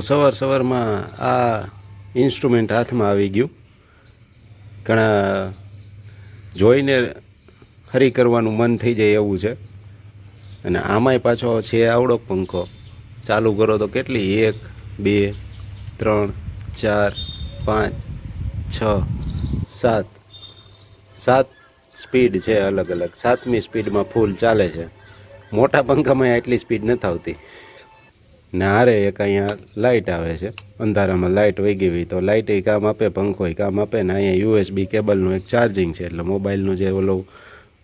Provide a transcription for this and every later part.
સવાર સવારમાં આ ઇન્સ્ટ્રુમેન્ટ હાથમાં આવી ગયું. ઘણા જોઈને હરી કરવાનું મન થઈ જાય એવું છે. અને આમાંય પાછો છે આવડો પંખો. ચાલુ કરો તો કેટલી? એક, બે, ત્રણ, ચાર, પાંચ, છ, સાત. સાત સ્પીડ છે અલગ અલગ. સાતમી સ્પીડમાં ફૂલ ચાલે છે. મોટા પંખામાં એટલી સ્પીડ નથી આવતી. ને હારે એક અહીંયા લાઇટ આવે છે અંધારામાં લાઇટ વહી ગઈ હોય તો લાઇટ કામ આપે પંખોય કામ આપે ને અહીંયા યુએસબી કેબલનું એક ચાર્જિંગ છે એટલે મોબાઈલનું જે ઓલો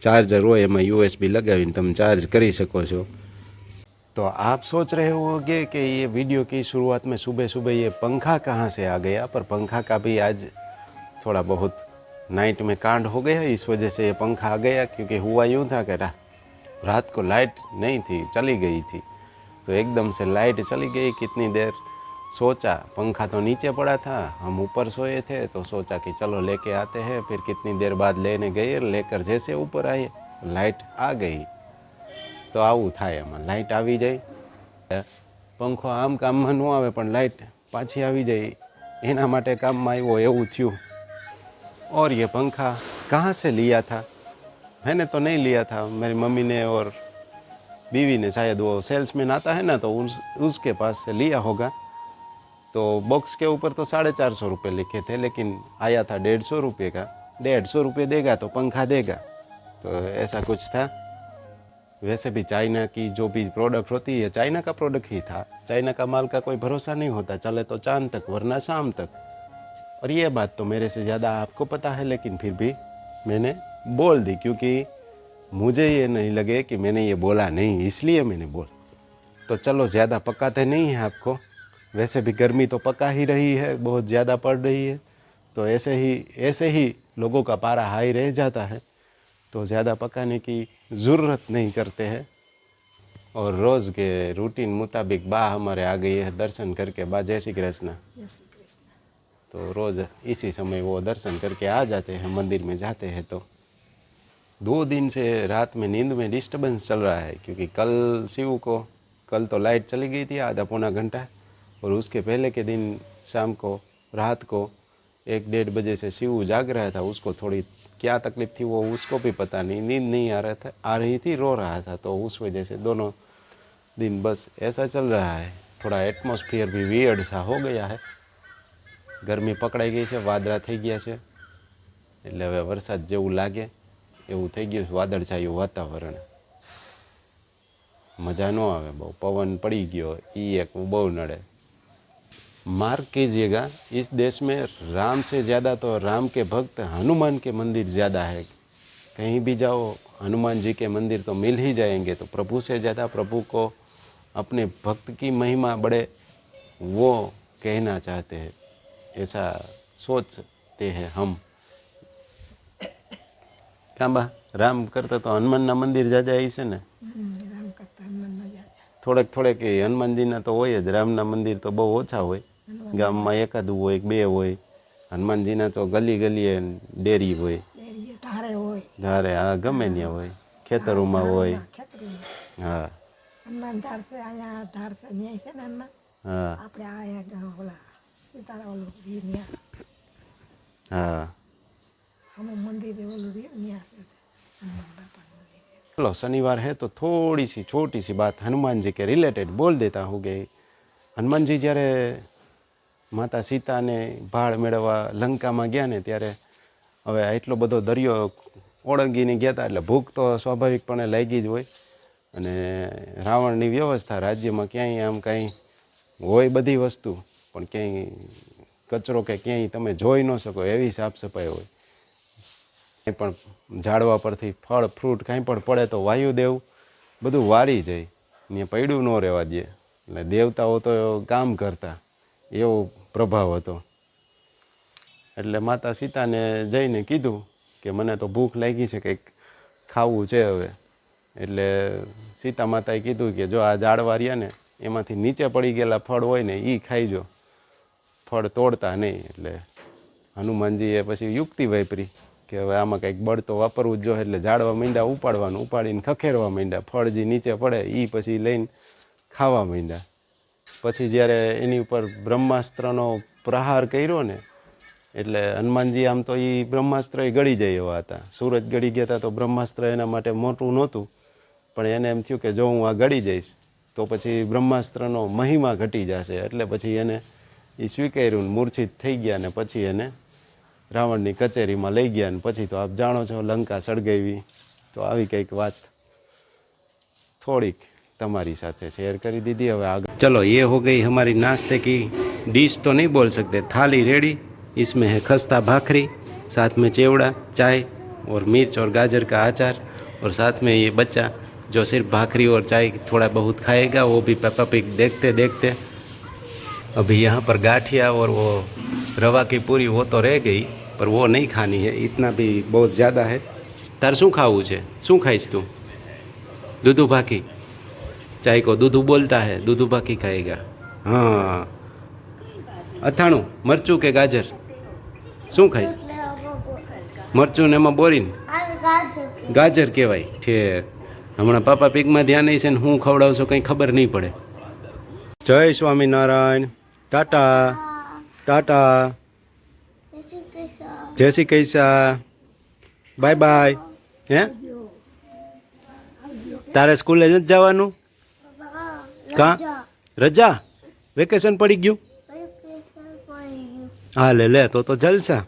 ચાર્જર હોય એમાં યુએસબી લગાવીને તમે ચાર્જ કરી શકો છો तो आप सोच रहे होंगे कि ये वीडियो की शुरुआत में सुबह सुबह ये पंखा कहाँ से आ गया पर पंखा का भी आज थोड़ा बहुत नाइट में कांड हो गया इस वजह से ये पंखा आ गया क्योंकि हुआ यूँ था कि रात रात को लाइट नहीं थी चली गई थी तो एकदम से लाइट चली गई कितनी देर सोचा पंखा तो नीचे पड़ा था हम ऊपर सोए थे तो सोचा कि चलो लेके आते हैं फिर कितनी देर बाद लेने गए लेकर जैसे ऊपर आए लाइट आ गई તો આવું થાય એમાં લાઇટ આવી જાય પંખો આમ કામમાં ન આવે પણ લાઇટ પાછી આવી જાય એના માટે કામમાં આવ્યો એવું થયું और ये पंखा कहाँ से लिया था मैंने तो नहीं लिया था मेरी मम्मी ने और बीवी ने शायद वो सेल्समैन आता है ना तो उस, उसके पास से लिया होगा। तो बॉक्स के ऊपर तो साढ़े चार सौ रुपये लिखे थे, लेकिन आया था डेढ़ सौ रुपये का। डेढ़ सौ रुपये देगा तो पंखा देगा। तो ऐसा कुछ था। वैसे भी चाइना की जो भी प्रोडक्ट होती है, चाइना का प्रोडक्ट ही था। चाइना का माल का कोई भरोसा नहीं होता, चले तो चाँद तक, वरना शाम तक। और ये बात तो मेरे से ज़्यादा आपको पता है, लेकिन फिर भी मैंने बोल दी, क्योंकि मुझे ये नहीं लगे कि मैंने ये बोला नहीं इसलिए मैंने बोल। तो चलो ज़्यादा पकाते नहीं हैं आपको। वैसे भी गर्मी तो पका ही रही है बहुत ज़्यादा पड़ रही है। तो ऐसे ही ऐसे ही लोगों का पारा हाई रह जाता है। तो ज़्यादा पकाने की ज़रूरत नहीं करते हैं। और रोज़ के रूटीन मुताबिक बा हमारे आ गई है दर्शन करके बा। जय श्री कृष्ण। तो रोज़ इसी समय वो दर्शन करके आ जाते हैं मंदिर में जाते हैं तो। दो दिन से रात में नींद में डिस्टरबेंस चल रहा है क्योंकि कल शिव को कल तो लाइट चली गई थी आधा पौना घंटा और उसके पहले के दिन शाम को रात को एक डेढ़ बजे से शिव जाग रहा था उसको थोड़ी क्या तकलीफ थी वो उसको भी पता नहीं नींद नहीं आ रहा था आ रही थी रो रहा था तो उस वजह से दोनों दिन बस ऐसा चल रहा है थोड़ा एटमोस्फियर भी वियर्ड सा हो गया है ગરમી પકડાઈ ગઈ છે વાદળા થઈ ગયા છે એટલે હવે વરસાદ જેવું લાગે એવું થઈ ગયું છે વાદળછાયું વાતાવરણ મજા ન આવે બહુ પવન પડી ગયો એ એક બહુ નડે मार्क कीजिएगा इस देश में राम से ज़्यादा तो राम के भक्त हनुमान के मंदिर ज़्यादा है कहीं भी जाओ हनुमान जी के मंदिर तो मिल ही जाएंगे तो प्रभु से ज़्यादा प्रभु को अपने भक्त की महिमा बड़े वो कहना चाहते हैं ऐसा सोचते हैं हम કાંબા? રામ કરતા તો હનુમાનના મંદિર જાજા આવી છે ને? થોડેક થોડેક એ હનુમાનજીના તો હોય જ. રામના મંદિર તો બહુ ઓછા હોય. ગામમાં એકાદું હોય બે હોય. હનુમાનજીના તો ગલી ગલીએ ડેરી હોય. ધારે હા ગમે ત્યાં હોય. ખેતરોમાં હોય. હા. હનુમાન ઢાર છે અહીંયા ઢાર છે ન્યાય છે ને હનુમાન હા આપણે આયા ઓલા સીતારા ઓલું હા. અમુક મંદિરે ઓલું રહ્યું ન્યા છે હનુમાન બાપાનું મંદિર चलो शनिवार है तो थोड़ी सी छोटी सी बात हनुमान जी के रिलेटेड बोल देता हूँ कि હનુમાન જી જ્યારે માતા સીતાને ભાળ મેળવવા લંકામાં ગયા ને ત્યારે હવે એટલો બધો દરિયો ઓળંગીને ગયા હતા એટલે ભૂખ તો સ્વાભાવિકપણે લાગી જ હોય અને રાવણની વ્યવસ્થા રાજ્યમાં ક્યાંય આમ કાંઈ હોય બધી વસ્તુ પણ ક્યાંય કચરો કે ક્યાંય તમે જોઈ ન શકો એવી સાફ સફાઈ હોય કંઈ પણ ઝાડવા પરથી ફળ, ફ્રૂટ કાંઈ પણ પડે તો વાયુદેવ બધું વારી જાય. ને પૈડું ન રહેવા દે. એટલે દેવતાઓ તો કામ કરતા. એવો પ્રભાવ હતો. એટલે માતા સીતાને જઈને કીધું કે મને તો ભૂખ લાગી છે કંઈક ખાવું છે હવે. એટલે સીતા માતાએ કીધું કે જો આ ઝાડવા રહ્યા ને, એમાંથી નીચે પડી ગયેલા ફળ હોય ને એ ખાઈજો. ફળ તોડતા નહીં. એટલે હનુમાનજીએ પછી યુક્તિ વાપરી. કે હવે આમાં કંઈક બળ તો વાપરવું જ જોઈએ, એટલે ઝાડવા મીંડા ઉપાડવાનું, ઉપાડીને ખખેરવા માંડ્યા, ફળ જે નીચે પડે એ પછી લઈને ખાવા માંડ્યા. પછી જ્યારે એની ઉપર બ્રહ્માસ્ત્રનો પ્રહાર કર્યો ને, એટલે હનુમાનજી આમ તો એ બ્રહ્માસ્ત્ર એ ગળી જાય એવા હતા. સૂરજ ગળી ગયા હતા તો બ્રહ્માસ્ત્ર એના માટે મોટું નહોતું, પણ એને એમ થયું કે જો હું આ ગળી જઈશ, તો પછી બ્રહ્માસ્ત્રનો મહિમા ઘટી જશે. એટલે પછી એને એ સ્વીકાર્યું મૂર્છિત થઈ ગયા ને પછી એને રાવણની કચેરીમાં લઈ ગયા ને પછી તો આપ જાણો છો લંકા સળગાવી તો આવી કંઈક વાત थोड़ी तुम्हारी साथ शेयर कर दी थी अब आगे चलो ये हो गई हमारी नाश्ते की डिश तो नहीं बोल सकते थाली रेडी इसमें है खस्ता भाखरी साथ में चेवड़ा चाय और मिर्च और गाजर का अचार और साथ में ये बच्चा जो सिर्फ भाखरी और चाय थोड़ा बहुत खाएगा वो भी पेपा पिक देखते देखते अभी यहाँ पर गाठिया और वो रवा की पूरी वो तो रह गई पर वो नहीं खानी है इतना भी बहुत ज़्यादा है તાર શું ખાવું છે શું ખાઈશ તું दूधू भाकी चाय को दूधू बोलता है दूधू भाकी खाएगा हाँ અથાણું મરચું કે ગાજર શું ખાઈશ મરચું ને એમાં બોરીને ગાજર કહેવાય ઠીક હમણાં પાપા પીકમાં ધ્યાન નહીં છે ને હું ખવડાવશો કંઈ ખબર નહીં પડે જય સ્વામિનારાયણ ટાટા ટાટા જય શ્રી કૈસા. બાય બાય હે? તારે સ્કૂલે નથી જવાનું? કા? રજા? વેકેશન પડી ગયું? હા, લે લે, તો તો જલસા.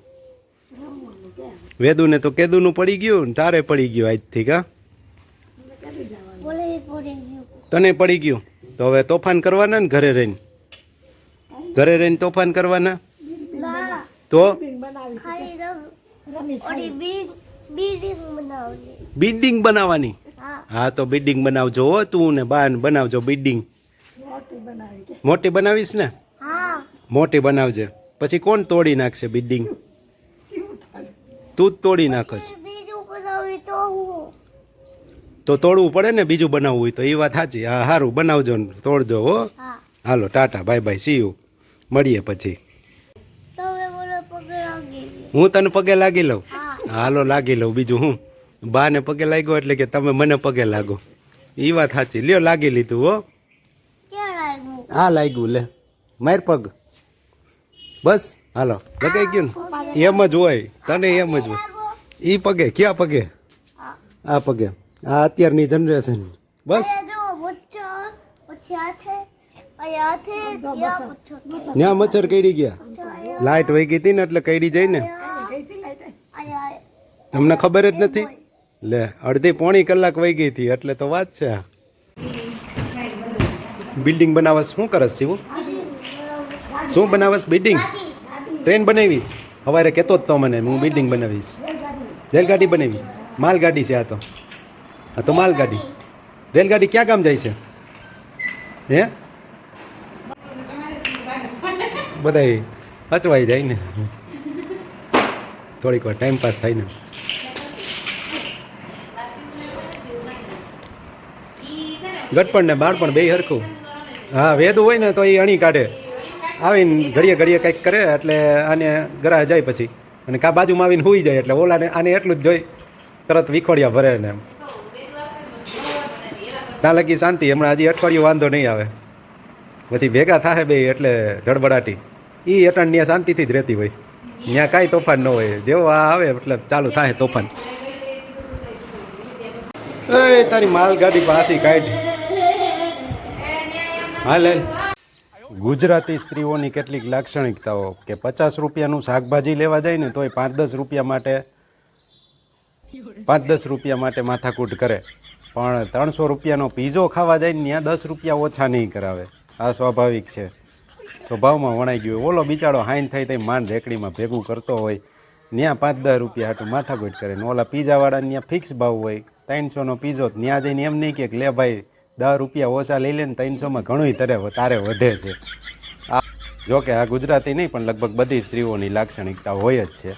વેદુને તો કેદુનું પડી ગયું ને તારે પડી ગયું આજથી, કા? તને પડી ગયું? તો હવે તોફાન કરવાના ને ઘરે રહીને? ઘરે રહીને તોફાન કરવાના? તો બિલ્ડિંગ બનાવવાની. હા. તો બિલ્ડિંગ બનાવજો હો તું ને બાન બનાવજો બિલ્ડિંગ. મોટી બનાવીશ ને? મોટી બનાવજે. પછી કોણ તોડી નાખશે બિલ્ડિંગ? તું જ તોડી નાખશ. તો તોડવું પડે ને બીજું બનાવવું હોય તો એ વાત સાચી. હા સારું બનાવજો ને તોડજો હો. હાલો tata bye bye see you મળીએ પછી તમે મને પગે લાગી ગઈ હું તને પગે લાગી લઉં? હાલો લાગી લઉં બીજું હું? બાને પગે લાગ્યો એટલે કે તમે મને પગે લાગો. એ વાત સાચી. લ્યો લાગી લીધું હો. હા લાગ્યું લે. માર પગ. બસ હાલો. લગાઈ ગયું ને? એમ જ હોય. તને એમ જ હોય. એ પગે. ક્યાં પગે? આ પગે. આ અત્યારની જનરેશન. બસ. ત્યાં મચ્છર ન્યા કઈડી ગયા. લાઈટ વહી ગઈ હતી ને એટલે કઈડી જાય ને અહીંયા તમને ખબર જ નથી? લે, અડધી પોણી કલાક વહી ગઈ હતી, એટલે તો વાત છે. બિલ્ડિંગ બનાવસ શું કરસ શિવું શું બનાવસ બિલ્ડિંગ? ટ્રેન બનાવી? સવારે કહેતો જ તો મને, હું બિલ્ડિંગ બનાવીશ. રેલગાડી બનાવી. માલગાડી છે આ તો. આ તો માલગાડી. રેલગાડી ક્યાં કામ જાય છે? હે? બધાય અચવાઈ જાય ને. થોડીક વાર ટાઈમ પાસ થાય ને. ગટપણ ને બાળપણ બે હરખું. હા, વેદું હોય ને તો એ અણી કાઢે. આવીને ઘડીએ ઘડીએ કંઈક કરે એટલે આને ગરા જાય પછી. અને કા બાજુમાં આવીને હોઈ જાય એટલે ઓલાને આને એટલું જ જોઈ. તરત વિખોડિયા ભરે ને એમ. ત્યાં લગી શાંતિ, હમણાં હજી અઠવાડિયું વાંધો નહીં આવે. પછી ભેગા થાય બે એટલે ધડબડાટી. એ અટાણ ત્યાં શાંતિથી જ રહેતી હોય. ત્યાં કાંઈ તોફાન ન હોય. જેવો આ આવે એટલે ચાલુ થાય તોફાન. એ તારી માલગાડી પાછી કાઢ. હાલ હાલ. ગુજરાતી સ્ત્રીઓની કેટલીક લાક્ષણિકતાઓ કે પચાસ રૂપિયાનું શાકભાજી લેવા જાય ને તોય પાંચ દસ રૂપિયા માટે પાંચ દસ રૂપિયા માટે માથાકૂટ કરે. પણ ત્રણસો રૂપિયાનો પીઝો ખાવા જાય ને ત્યાં દસ રૂપિયા ઓછા નહીં કરાવે. આ સ્વાભાવિક છે. સ્વભાવમાં વણાઈ ગયું. ઓલો બિચારો હાઈન થઈ થઈ માન રેકડીમાં ભેગું કરતો હોય. ત્યાં પાંચ દસ રૂપિયા હાટું માથાકૂટ કરે ને ઓલા પીઝાવાળાને ત્યાં ફિક્સ ભાવ હોય. ત્રણસોનો પીઝો ત્યાં જઈને એમ નહીં કે લે ભાઈ, દસ રૂપિયા ઓછા લઈ લે ને ત્રણસોમાં ઘણું તારે તારે વધે છે. આ જોકે આ ગુજરાતી નહીં, પણ લગભગ બધી સ્ત્રીઓની લાક્ષણિકતા હોય જ છે.